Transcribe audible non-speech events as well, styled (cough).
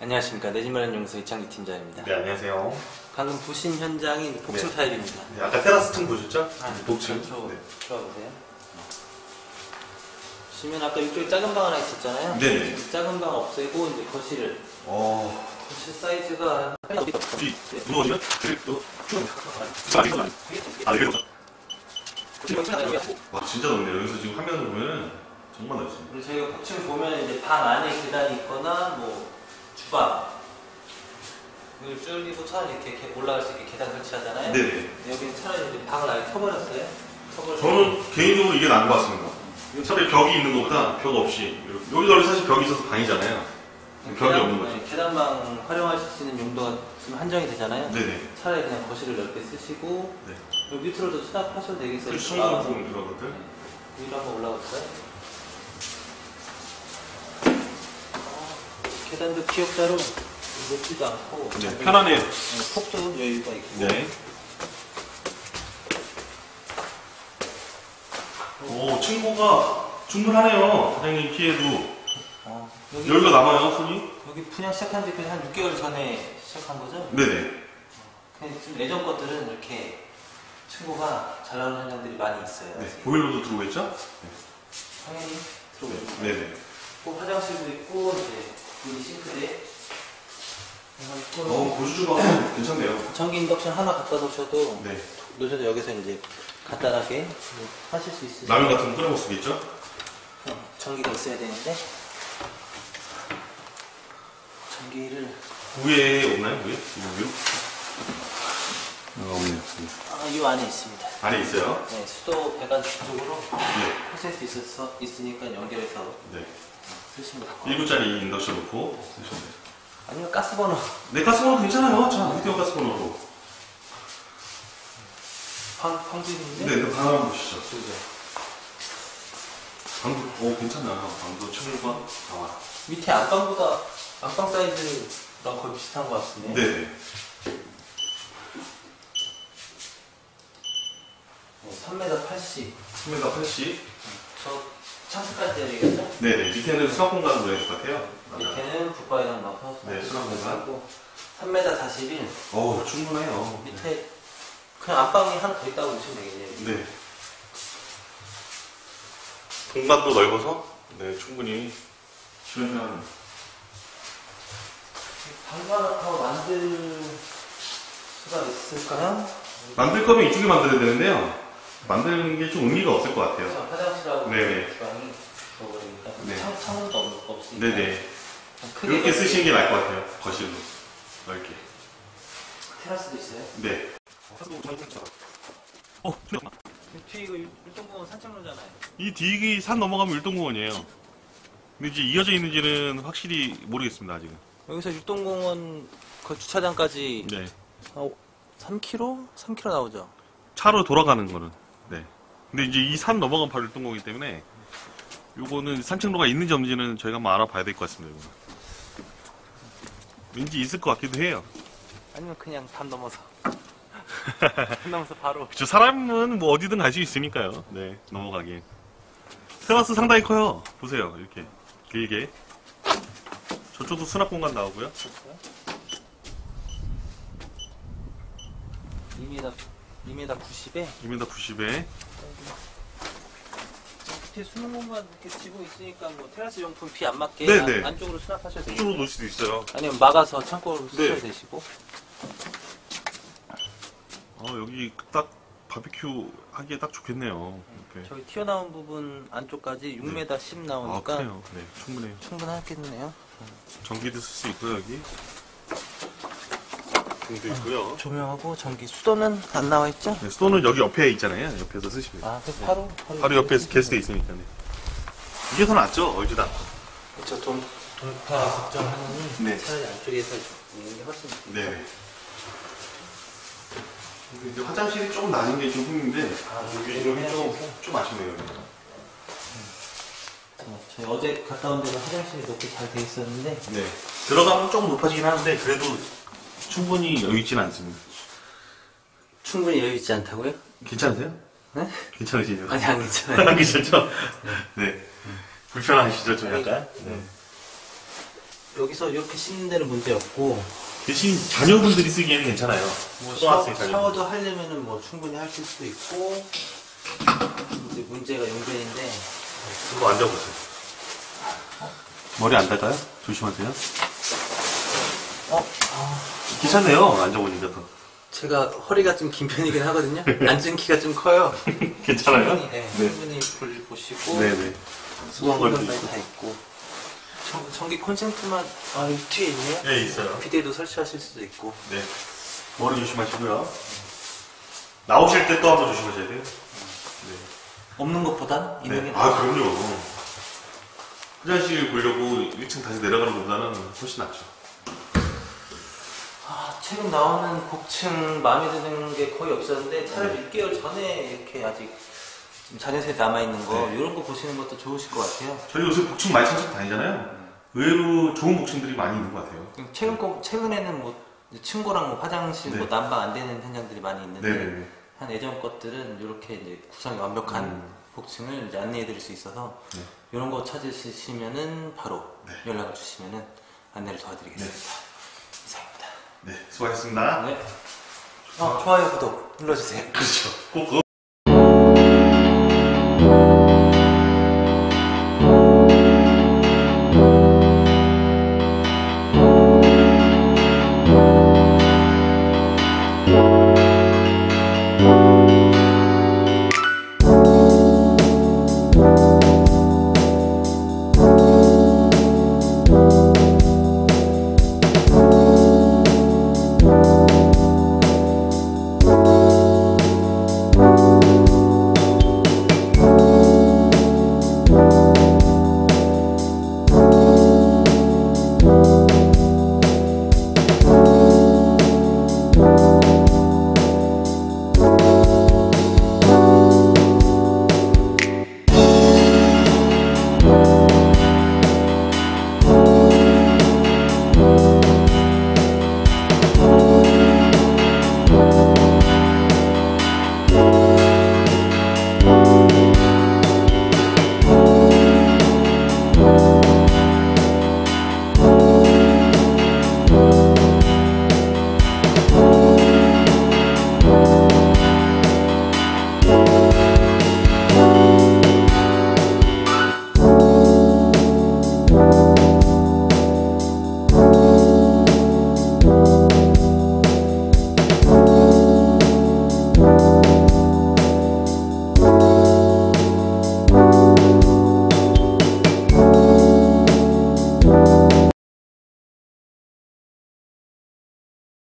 안녕하십니까 내집마련 용서 이창기 팀장입니다. 네, 안녕하세요. 방금 보신 현장이 이제 복층 네. 타일입니다. 네, 아까 테라스 층 보셨죠? 아, 복층. 저 네. 들어보세요. 보시면 아까 이쪽에 작은 방 하나 있었잖아요. 이 작은 방 없애고 이제 거실을 어, 거실 사이즈가 혹시 무너지면 또 자, 이거 아, 이거 와, 진짜 넓네요. 여기서 지금 화면을 보면 정말 넓습니다. 그리고 저희가 복층 보면 이제 방 안에 계단이 있거나 뭐 주방 이걸 줄이고 차라리 이렇게 올라갈 수 있게 계단 설치하잖아요. 네네. 여기는 차라리 이제 방을 아예 쳐버렸어요. 저는 개인적으로 이게 나은 것 같습니다. 차라리 벽이 있는 것보다 벽 없이. 여기도 원래 사실 벽이 있어서 방이잖아요. 벽이 없는 거죠. 네, 계단방 활용하실 수 있는 용도가 좀 한정이 되잖아요. 네네. 차라리 그냥 거실을 넓게 쓰시고 네. 여기 밑으로도 수납하셔도 되겠어요. 그 충분한 부분 것들. 네. 위로 한번 올라갈까요? 계단도 기역자로 높지도 않고 네, 편안해요. 네, 폭도 여유가 있고 네. 오, 층고가 충분하네요. 사장님 키에도. 어, 여기, 여기가 남아요, 손이? 여기 분양 시작한 지 거의 한 6개월 전에 시작한 거죠? 네네. 근데 지금 예전 것들은 이렇게 층고가 잘 나오는 현장들이 많이 있어요. 네. 아직. 보일러도 들어오고 있죠? 당연히 들어오죠. 네네. 또 화장실도 있고 이제 여기 싱크대 있고 어, 보수주방 (clears throat) 괜찮네요. 전기 인덕션 하나 갖다 놓으셔도 네. 놓으셔도 여기서 이제 간단하게 하실 수 있으시죠. 라면 같은 거 끓여 먹을 수 있겠죠? 어, 전기가 있어야 되는데 전기를 위에 없나요? 위에? 이거 위로? 아, 없네요. 아, 이 안에 있습니다. 안에 있어요? 네, 수도 배관 쪽으로 네. 호세트 있어서 있으니까 연결해서 네. 쓰시면 될것 1구짜리 인덕션 놓고 쓰시면 돼요. 아니면 가스버너 네, 가스버너 괜찮아요. 자, 히티어 가스버너로. 방 방진인데. 네, 그방 한번 보시죠. 그죠. 방도, 오, 괜찮아요. 방도 층고가 나와. 밑에 안방보다 안방 사이즈랑 거의 비슷한 것 같은데. 네네. 어, 3m 80. 3m 80. 저 창틀까지 되겠죠? 네네. 밑에는 수납 공간으로 될것 같아요. 밑에는 붙박이랑 넣어서 네, 수납 공간. 하고 3m 41. 어우, 충분해요. 밑에 그냥 안방이 하나 더 있다고 보시면 되겠네요. 네. 공간도 넓어서 네 충분히 시원시원. 방관하고 만들 수가 있을까요? 만들 거면 이쪽에 만들어야 되는데요. 만드는 게 좀 의미가 없을 것 같아요. 화장실하고 네네. 들어버리니까 네. 창, 창문도 없, 없으니까 네네. 크게 이렇게 쓰시는 게 나을 것 같아요. 거실로 넓게. 테라스도 있어요. 네. 어, 뒤에 이거 율- 율동공원 산책로잖아요. 이 뒤기 산 넘어가면 율동공원이에요. 근데 이제 이어져 있는지는 확실히 모르겠습니다 아직은. 여기서 율동공원 그 주차장까지 네. 3km? 3km 나오죠. 차로 돌아가는 거는. 네. 근데 이제 이 산 넘어가면 바로 율동공원이기 때문에 요거는 산책로가 있는지 없는지는 저희가 한번 알아봐야 될 것 같습니다. 이거는. 왠지 있을 것 같기도 해요. 아니면 그냥 단 넘어서. (laughs) 단 넘어서 바로. 그쵸 사람은 뭐 어디든 갈 수 있으니까요. 네 넘어가기. 테라스 상당히 커요. 보세요 이렇게 길게. 저쪽도 수납 공간 나오고요. 2m, 2m 90에 2m 90에 밑에 수능 공간 이렇게 지고 있으니까 뭐 테라스 용품 비 안 맞게 네, 안, 네. 안쪽으로 수납하셔도 되고 이쪽으로 놓을 수도 있어요. 아니면 막아서 창고로 쓰셔도 네. 되시고 어 여기 딱 바비큐 하기에 딱 좋겠네요. 이렇게. 저기 튀어나온 부분 안쪽까지 6m 10 아 나오니까 그래요. 네 충분해요. 충분하겠네요. 전기도 쓸 수 있고요 여기. 등도 있고요. 조명하고 전기 수도는 안 나와 있죠? 네, 스토는 여기 옆에 있잖아요. 옆에서 쓰시면 돼요. 아, 그 바로 바로 옆에 게스트 있으니까. 네. 이게 더 낫죠 얼주다. 그렇죠. 돈 돌파 걱정하느니 네. 차라리 안쪽에서 있는 게 훨씬 네. 근데 이제 화장실이 조금 낮은 게좀 힘든데 아, 여기 여기 여기 좀, 화장실. 좀 아쉽네요. 여기. 어, 저희 어제 갔다 온 데는 화장실이 높게 잘 돼 있었는데 네. 들어가면 조금 높아지긴 하는데 그래도 충분히 여유 있지는 않습니다. 충분히 여유 있지 않다고요? 괜찮으세요? 네? 괜찮으시죠? 아니 안 괜찮아요. (laughs) 안 괜찮죠? 네. 불편하시죠, 좀 약간? 네. 여기서 이렇게 씻는 데는 문제 없고 대신 자녀분들이 쓰기에는 괜찮아요. 뭐 초등학생 샤워, 자녀. 샤워도 하려면은 뭐 충분히 할 수도 있고 이제 문제가 용변인데 한번 앉아보세요. 머리 안 닿아요? 조심하세요. 어? 괜찮네요. 앉아보니까 더. 제가 허리가 좀 긴 편이긴 하거든요. (laughs) 앉은 키가 좀 커요. 괜찮아요? 충분히, 네, 네. 충분히 볼 보시고 네네. 수건 걸도 있고. 다 있고 전, 전기 콘센트만 아 여기 뒤에 있네요. 네, 있어요. 비데도 설치하실 수도 있고 네. 머리 조심하시고요. 나오실 때 또 한번 조심하셔야 돼요. 네. 없는 것보단 있는 게 네. 아, 그럼요. 화장실 보려고 1층 다시 내려가는 것보다는 훨씬 낫죠. 아, 최근 나오는 곡층 마음에 드는 게 거의 없었는데 차라리 6개월 전에 이렇게 아직 지금 자녀세 남아 있는 거 네. 이런 거 보시는 것도 좋으실 것 같아요. 저희 요새 복층 많이 찾아 다니잖아요. 의외로 좋은 복층들이 많이 있는 것 같아요. 최근 거, 최근에는 뭐 층고랑 뭐 화장실 네. 뭐 난방 안 되는 현장들이 많이 있는데 네네네. 한 예전 것들은 이렇게 이제 구성이 완벽한 음. 복층을 이제 안내해드릴 수 있어서 네. 이런 거 찾으시면은 바로 네. 연락을 주시면은 안내를 도와드리겠습니다. 네, 수고하셨습니다. 네. 어, 좋아요, 구독 눌러주세요. 그렇죠. 꼭 그거